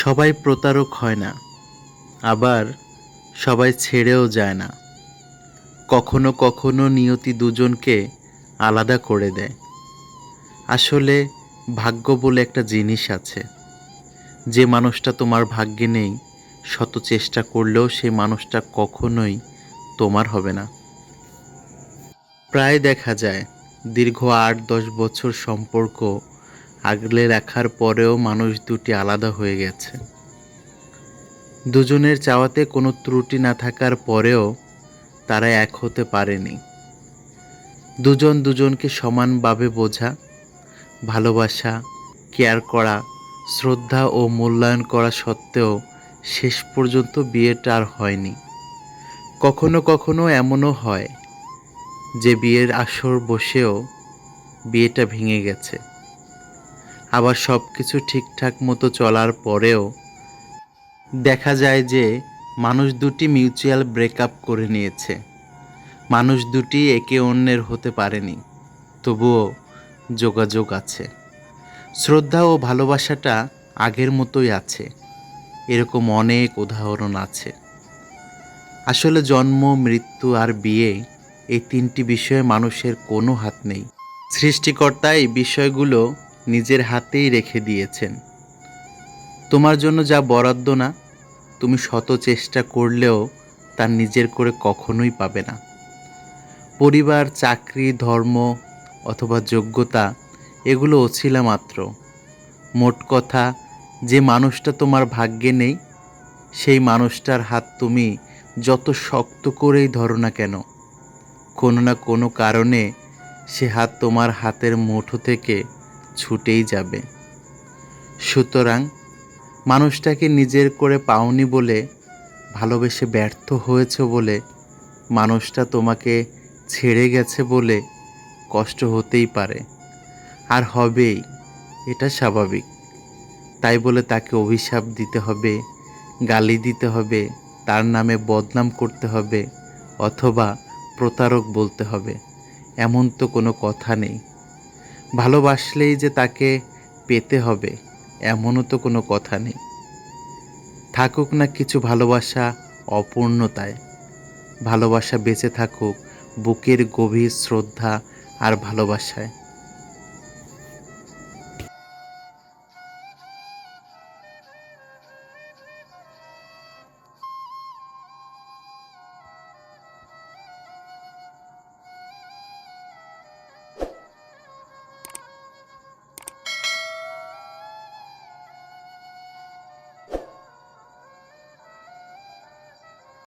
সবাই প্রতারক হয় না, আবার সবাই ছেড়েও যায় না। কখনো কখনো নিয়তি দুজনকে আলাদা করে দেয়। আসলে ভাগ্য বলে একটা জিনিস আছে, যে মানুষটা তোমার ভাগ্যে নেই, শত চেষ্টা করলেও সেই মানুষটা কখনোই তোমার হবে না। প্রায় দেখা যায়, দীর্ঘ আট দশ বছর সম্পর্ক আগলে রাখার পরেও মানুষ দুটি আলাদা হয়ে গেছে। দুজনের চাওয়াতে কোনো ত্রুটি না থাকার পরেও তারা এক হতে পারেনি। দুজন দুজনকে সমানভাবে বোঝা, ভালোবাসা, কেয়ার করা, শ্রদ্ধা ও মূল্যায়ন করা সত্ত্বেও শেষ পর্যন্ত বিয়েটা আর হয়নি। কখনো কখনো এমনও হয় যে বিয়ের আসর বসেও বিয়েটা ভেঙে গেছে। আবার সব কিছু ঠিকঠাক মতো চলার পরেও দেখা যায় যে মানুষ দুটি মিউচুয়াল ব্রেকআপ করে নিয়েছে। মানুষ দুটি একে অন্যের হতে পারেনি, তবুও যোগাযোগ আছে। শ্রদ্ধা ও ভালোবাসাটা আগের মতোই আছে, এরকম অনেক উদাহরণ আছে। আসলে জন্ম, মৃত্যু আর বিয়ে এই তিনটি বিষয়ে মানুষের কোনো হাত নেই। সৃষ্টিকর্তা এই বিষয়গুলো নিজের হাতেই রেখে দিয়েছেন। তোমার জন্য যা বরাদ্দ না, তুমি শত চেষ্টা করলেও তার নিজের করে কখনোই পাবে না। পরিবার, চাকরি, ধর্ম অথবা যোগ্যতা, এগুলো অছিলা মাত্র। মোট কথা, যে মানুষটা তোমার ভাগ্যে নেই, সেই মানুষটার হাত তুমি যত শক্ত করেই ধরো না কেন, কোনো না কোনো কারণে সে হাত তোমার হাতের মুঠো থেকে ছুটেই যাবে। সুতরাং মানুষটাকে নিজের করে পাওনি বলে, ভালোবেসে ব্যর্থ হয়েছে বলে, মানুষটা তোমাকে ছেড়ে গেছে বলে কষ্ট হতেই পারে। আর হবেই, এটা স্বাভাবিক। তাই বলে তাকে অভিশাপ দিতে হবে, গালি দিতে হবে, তার নামে বদনাম করতে হবে, অথবা প্রতারক বলতে হবে, এমন তো কোনো কথা নেই। ভালোবাসলেই যে তাকে পেতে হবে, এমনও তো কোনো কথা নেই। থাকুক না কিছু ভালোবাসা অপূর্ণতায়। ভালোবাসা বেঁচে থাকুক, বুকের গভীর শ্রদ্ধা আর ভালোবাসায়।